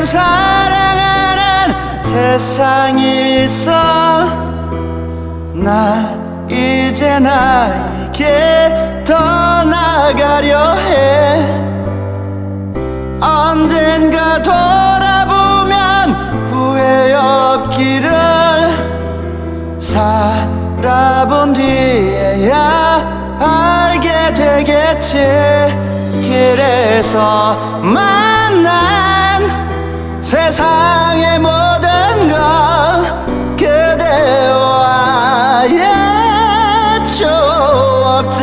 지금 사랑하는 세상이 있어. 나 이제 나에게 떠나가려 해. 언젠가 돌아보면 후회 없기를 살아본 뒤에야 알게 되겠지. 그래서 만난 세상의 모든 것 그대와의 추억들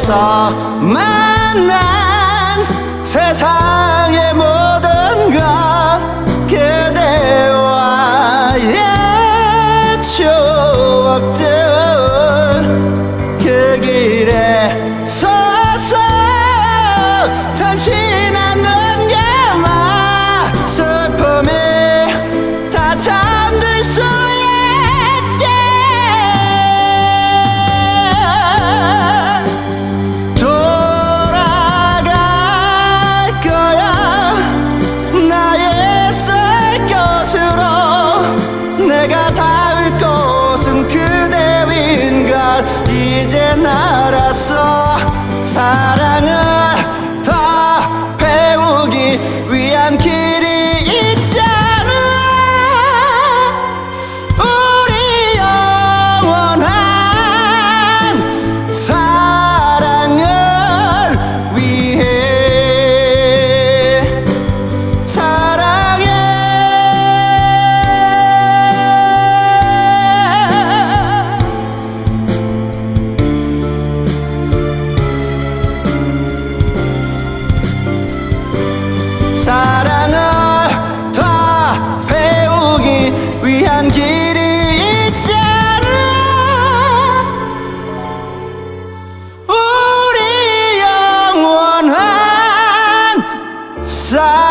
속에서 만난 세상의 모든 것 그대와의 추억들 그 길에 서서 잠시 이제 날았어 사랑은 Side